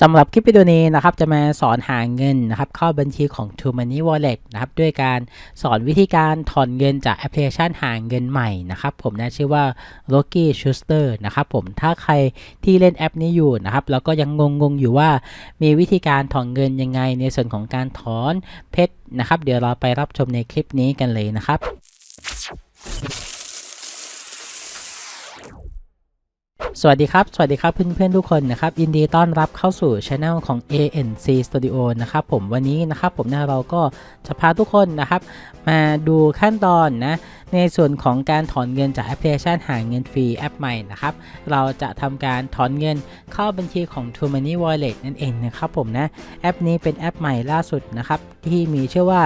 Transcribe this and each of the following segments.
สำหรับคลิปวิดีโอนี้นะครับจะมาสอนหาเงินนะครับเข้าบัญชีของ True Money Wallet นะครับด้วยการสอนวิธีการถอนเงินจากแอปพลิเคชันหาเงินใหม่นะครับผมนะชื่อว่า Rocky Schuster นะครับผมถ้าใครที่เล่นแอปนี้อยู่นะครับแล้วก็ยังงงๆอยู่ว่ามีวิธีการถอนเงินยังไงในส่วนของการถอนเพชรนะครับเดี๋ยวเราไปรับชมในคลิปนี้กันเลยนะครับ สวัสดีครับ สวัสดีครับเพื่อนๆทุกคนนะครับยินดีต้อนรับเข้าสู่ช anel ของ ANC Studio นะครับผมวันนี้นะครับผมนะเราก็จะพาทุกคนนะครับ มาดูขั้นตอนนะในส่วนของการถอนเงินจากแอปพลิเคชันหาเงินฟรีแอปใหม่นะครับ เราจะทำการถอนเงินเข้าบัญชีของ True Money Wallet นั่นเองนะครับผมนะแอปนี้เป็นแอปใหม่ล่าสุดนะครับที่มีชื่อว่า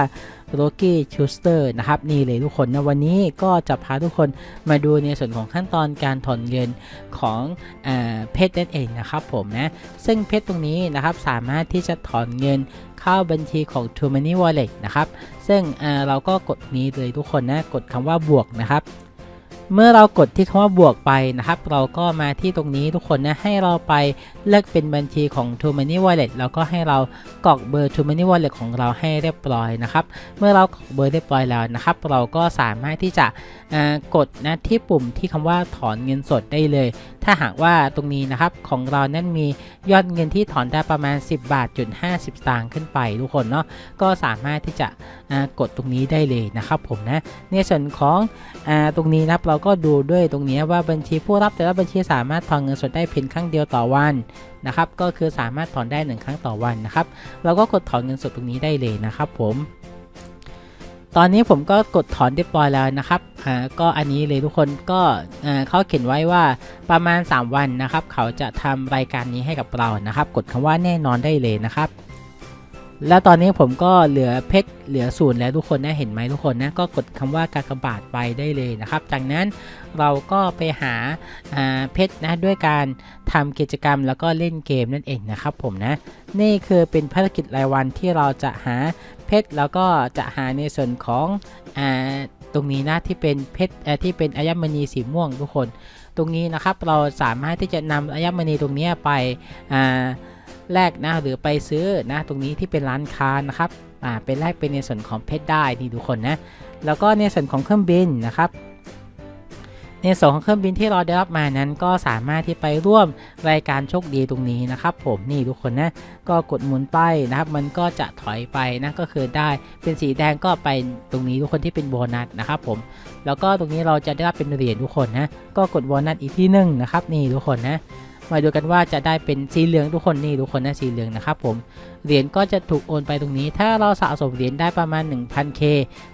โ o กี้ชูสเตอร์นะครับนี่เลยทุกคนนะวันนี้ก็จะพาทุกคนมาดูในส่วนของขั้นตอนการถอนเงินของอเพชรนั่นเองนะครับผมนะซึ่งเพชรตรงนี้นะครับสามารถที่จะถอนเงินเข้าบัญชีของ True Money Wallet นะครับซึ่งเราก็กดนี้เลยทุกคนนะกดคำว่าบวกนะครับ เมื่อเรากดที่คำว่าบวกไปนะครับ เราก็มาที่ตรงนี้ทุกคนนะให้เราไปเลือกเป็นบัญชีของ t o m a n y Wallet แล้วก็ให้เรากรอกเบอร์ t o m a n y Wallet ของเราให้เรียบร้อยนะครับ เมื่อเรากรอกเบอร์เรียบร้อยแล้วนะครับ เราก็สามารถที่จะกดนะที่ปุ่มที่คำว่าถอนเงินสดได้เลย ถ้าหากว่าตรงนี้นะครับของเรานั้นมียอดเงินที่ถอนได้ประมาณ 10 บาทจุด50สตางค์ขึ้นไปทุกคนเนาะก็สามารถที่จะกดตรงนี้ได้เลยนะครับผมนะในส่วนของอตรงนี้นะครับเราก็ดูด้วยตรงนี้ว่าบัญชีผู้รับแต่ละบัญชีสามารถถอนเงินสดได้เพียงครั้งเดียวต่อวันนะครับก็คือสามารถถอนได้ 1 ครั้งต่อวันนะครับเราก็กดถอนเงินสดตรงนี้ได้เลยนะครับผม ตอนนี้ผมก็กดถอนเรียบร้อยแล้วนะครับ อ่าก็อันนี้เลยทุกคนก็เขาเขียนไว้ว่าประมาณ 3 วันนะครับ เขาจะทำรายการนี้ให้กับเรานะครับ กดคำว่าแน่นอนได้เลยนะครับ แล้วตอนนี้ผมก็เหลือเพชรเหลือศูนย์แล้วทุกคนนะเห็นไหมทุกคนนะก็กดคำว่ากากบาทไปได้เลยนะครับ จากนั้นเราก็ไปหาาเพชรนะด้วยการทำกิจกรรมแล้วก็เล่นเกมนั่นเองนะครับผมนะนี่คือเป็นภารกิจรายวันที่เราจะหาเพชรแล้วก็จะหาในส่วนของอ ตรงนี้นะที่เป็นเพชรที่เป็นอัญมณีสีม่วงทุกคน ตรงนี้นะครับเราสามารถที่จะนำอัญมณีตรงนี้ไปแลกนะหรือไปซื้อนะตรงนี้ที่เป็นร้านค้านะครับอ่าเป็นแลกเป็นในส่วนของเพชรได้นี่ทุกคนนะแล้วก็ในส่วนของเครื่องบินนะครับ ในส่วนของเครื่องบินที่เราได้รับมานั้น ก็สามารถที่ไปร่วมรายการโชคดีตรงนี้นะครับผมนี่ทุกคนนะก็กดหมุนไปนะครับ มันก็จะถอยไปนะก็คือได้เป็นสีแดงก็ไปตรงนี้ทุกคนที่เป็นโบนัสนะครับผมแล้วก็ตรงนี้เราจะได้รับเป็นเหรียญทุกคนนะก็กดโบนัสอีกที่หนึ่งนะครับนี่ทุกคนนะ มาดูกันว่าจะได้เป็นสีเหลืองทุกคนนี่ทุกคนนะสีเหลืองนะครับผมเหรียญก็จะถูกโอนไปตรงนี้ ถ้าเราสะสมเหรียญได้ประมาณ 1000k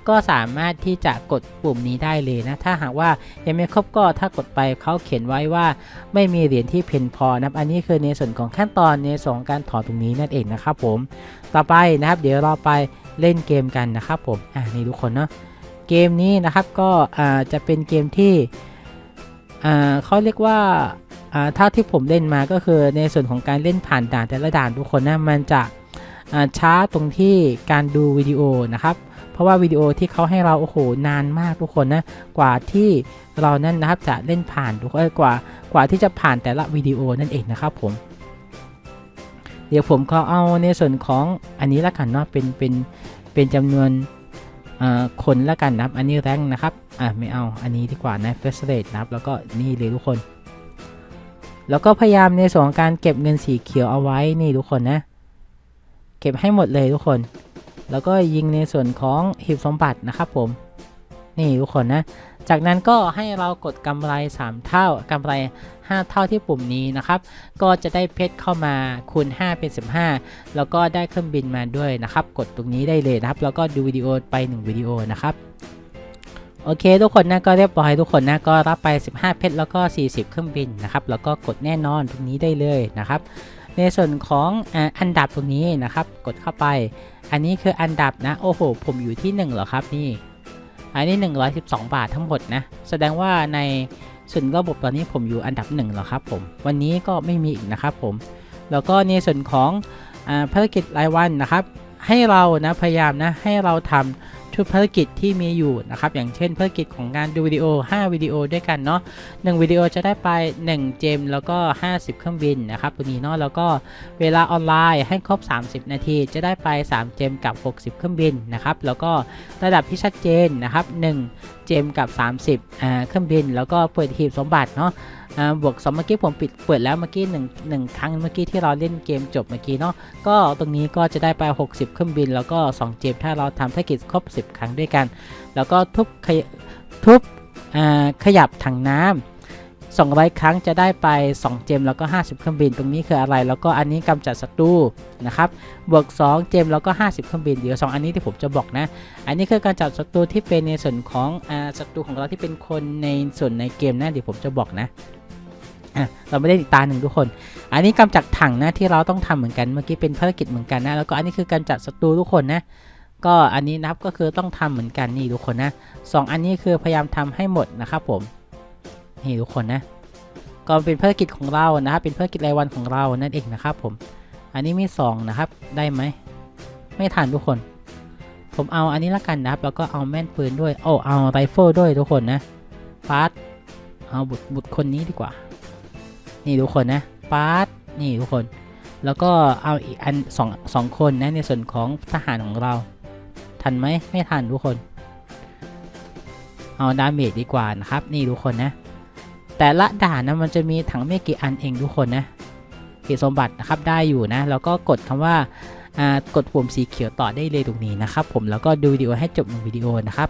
ก็สามารถที่จะกดปุ่มนี้ได้เลยนะ ถ้าหากว่ายังไม่ครบก็ถ้ากดไปเขาเขียนไว้ว่า ไม่มีเหรียญที่เพียงพอนะครับอันนี้คือในส่วนของขั้นตอนในส่วนของการถอนตรงนี้นั่นเองนะครับผม ต่อไปนะครับ เดี๋ยวเราไปเล่นเกมกันนะครับผมอ่านี่ทุกคนเนาะเกมนี้นะครับก็อ่าจะเป็นเกมที่อ่าเขาเรียกว่า อ่าที่ผมเล่นมาก็คือในส่วนของการเล่นผ่านด่านแต่ละด่านทุกคนนะมันจะช้าตรงที่การดูวิดีโอนะครับ เพราะว่าวิดีโอที่เขาให้เราโอ้โหนานมากทุกคนนะกว่าที่เรานั้นนะครับจะเล่นผ่านทุกคนกว่ากว่าที่จะผ่านแต่ละวิดีโอนั่นเองนะครับผม เดี๋ยวผมก็เอาในส่วนของอันนี้ละกันเนาะเป็นเป็นเป็นจำนวนคนละกันนะครับ อันนี้แรงนะครับอ่าไม่เอาอันนี้ดีกว่านะเฟสเรทนะครับ แล้วก็นี่เลยทุกคน แล้วก็พยายามในส่วนของการเก็บเงินสีเขียวเอาไว้นี่ทุกคนนะ เก็บให้หมดเลยทุกคน แล้วก็ยิงในส่วนของหีบสมบัตินะครับผม นี่ทุกคนนะ จากนั้นก็ให้เรากดกำไร 3 เท่ากำไร 5 เท่าที่ปุ่มนี้นะครับ ก็จะได้เพชรเข้ามาคูณ 5 เป็น 15 แล้วก็ได้เครื่องบินมาด้วยนะครับ กดตรงนี้ได้เลยนะครับ แล้วก็ดูวิดีโอไป 1 วิดีโอนะครับ โอเค ทุกคนนะก็เรียบร้อยทุกคนนะก็รับไป 15 เพชรแล้วก็ 40 เครื่องบินนะครับแล้วก็กดแน่นอนตรงนี้ได้เลยนะครับในส่วนของอันดับตรงนี้นะครับ กดเข้าไป อันนี้คืออันดับนะโอ้โห ผมอยู่ที่1เหรอครับนี่ อันนี้ 112 บาททั้งหมดนะแสดงว่าในส่วนระบบตอนนี้ผมอยู่อันดับ1เหรอครับผมวันนี้ก็ไม่มีอีกนะครับผมแล้วก็ในส่วนของอภารกิจรายวันนะครับ ให้เรานะพยายามนะให้เราทำ ทุกภารกิจที่มีอยู่นะครับอย่างเช่นภารกิจของการดูวิดีโอ 5 วิดีโอด้วยกันเนาะ1วิดีโอจะได้ไป 1 เจม แล้วก็ 50 เครื่องบินนะครับตัวนี้เนาะแล้วก็เวลาออนไลน์ให้ครบ 30 นาที จะได้ไป 3 เจมกับ 60 เครื่องบินนะครับแล้วก็ระดับที่ชัดเจนนะครับ1 เจมกับ 30อ่าเครื่องบิน แล้วก็เปิดหีบสมบัติเนาะอ่าบวกสองเมื่อกี้ผมปิดเปิดแล้วเมื่อกี้หนึ่งหนึ่งครั้งเมื่อกี้ที่เราเล่นเกมจบเมื่อกี้เนาะก็ตรงนี้ก็จะได้ไป 60 เครื่องบิน แล้วก็2เจมถ้าเราทำธุรกิจครบ 10 ครั้งด้วยกัน แล้วก็ทุบขยทุบอ่าขยับถังน้ำ 200 ครั้งจะได้ไป 2 เจมแล้วก็ 50 เครื่องบิน ตรงนี้คืออะไร แล้วก็อันนี้กำจัดศัตรูนะครับ บวก 2 เจมแล้วก็ 50 เครื่องบิน เดี๋ยว 2 อันนี้ที่ผมจะบอกนะ อันนี้คือการจับศัตรูที่เป็นในส่วนของศัตรูของเราที่เป็นคนในส่วนในเกมนะเดี๋ยวผมจะบอกนะเราไม่ได้อีกตาหนึ่งทุกคน อันนี้กำจัดถังนะที่เราต้องทำเหมือนกัน เมื่อกี้เป็นภารกิจเหมือนกันนะ แล้วก็อันนี้คือการจัดศัตรูทุกคนนะ ก็อันนี้นะครับก็คือต้องทำเหมือนกันนี่ทุกคนนะสองอันนี้คือพยายามทำให้หมดนะครับผม นี่ทุกคนนะก็เป็นภารกิจของเรานะครับเป็นภารกิจรายวันของเรานั่นเองนะครับผม อันนี้มีสองนะครับได้ไหม ไม่ทันทุกคน ผมเอาอันนี้ละกันนะครับ แล้วก็เอาแม่นปืนด้วยโอ้เอาไรเฟิลด้วยทุกคนนะฟาสเอาบุตรบุตรคนนี้ดีกว่า นี่ทุกคนนะฟาสนี่ทุกคน แล้วก็เอาอีกอันสองสองคนนะในส่วนของทหารของเรา ทันไหมไม่ทันทุกคน เอาดาเมจดีกว่านะครับ นี่ทุกคนนะ แต่ละด่านนะมันจะมีถังไม่กี่อันเองทุกคนนะเกจสมบัตินะครับได้อยู่นะแล้วก็กดคำว่าอ่ากดปุ่มสีเขียวต่อได้เลยตรงนี้นะครับ ผมแล้วก็ดูวิดีโอให้จบหนึ่งวิดีโอนะครับ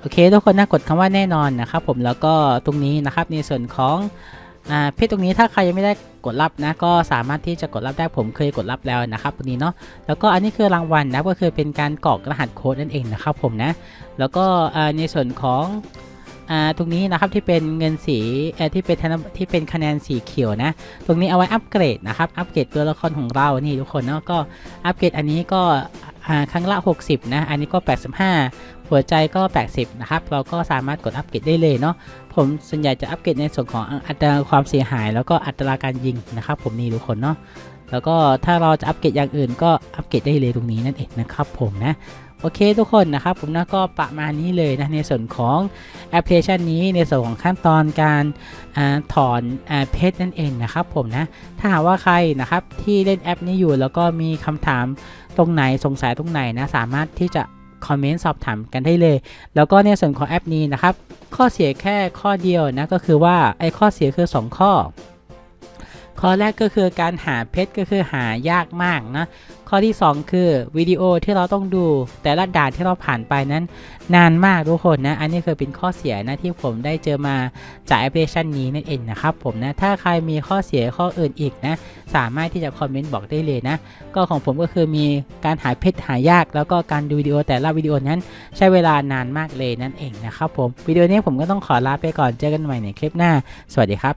โอเคทุกคนนะกดคำว่าแน่นอนนะครับผมแล้วก็ตรงนี้นะครับในส่วนของเพจตรงนี้ถ้าใครยังไม่ได้กดรับนะก็สามารถที่จะกดรับได้ผมเคยกดรับแล้วนะครับตรงนี้เนาะแล้วก็อันนี้คือรางวัลนะก็คือเป็นการกรอกรหัสโค้ดนั่นเองนะครับผมนะแล้วก็ในส่วนของ ตรงนี้นะครับที่เป็นเงินสีที่เป็นที่เป็นคะแนนสีเขียวนะ ตรงนี้เอาไว้อัปเกรดนะครับอัปเกรดตัวละครของเรานี่ทุกคนเนาะก็อัปเกรดอันนี้ก็ครั้งละ 60 นะ อันนี้ก็ 85 หัวใจก็ 80 นะครับ เราก็สามารถกดอัปเกรดได้เลยเนาะ ผมส่วนใหญ่จะอัปเกรดในส่วนของอัตราความเสียหาย แล้วก็อัตราการยิงนะครับ ผมนี่ทุกคนเนาะ แล้วก็ถ้าเราจะอัปเกรดอย่างอื่นก็อัปเกรดได้เลยตรงนี้นั่นเองนะครับผมนะ โอเคทุกคนนะครับผมนะก็ประมาณนี้เลยนะในส่วนของแอปพลิเคชันนี้ในส่วนของขั้นตอนการอถอนอเพชรนั่นเองนะครับผมนะถ้าหากว่าใครนะครับที่เล่นแอปนี้อยู่แล้วก็มีคำถามตรงไหนสงสัยตรงไหนนะสามารถที่จะคอมเมนต์สอบถามกันได้เลย แล้วก็ในส่วนของแอปนี้นะครับข้อเสียแค่ข้อเดียวนะก็คือว่าไอ้ข้อเสียคือ 2 ข้อ ข้อแรกก็คือการหาเพชรก็คือหายากมากนะข้อที่ 2 คือวิดีโอที่เราต้องดู แต่ละด่านที่เราผ่านไปนั้น นานมากทุกคนนะ อันนี้คือเป็นข้อเสียนะที่ผมได้เจอมาจากแอปพลิเคชันนี้นั่นเองนะครับผมนะ ถ้าใครมีข้อเสียข้ออื่นอีกนะ สามารถที่จะคอมเมนต์บอกได้เลยนะ ก็ของผมก็คือมีการหาเพชรหายาก แล้วก็การดูวิดีโอแต่ละวิดีโอนั้น ใช้เวลานานมากเลยนั่นเองนะครับผมวิดีโอนี้ผมก็ต้องขอลาไปก่อนเจอกันใหม่ในคลิปหน้า สวัสดีครับ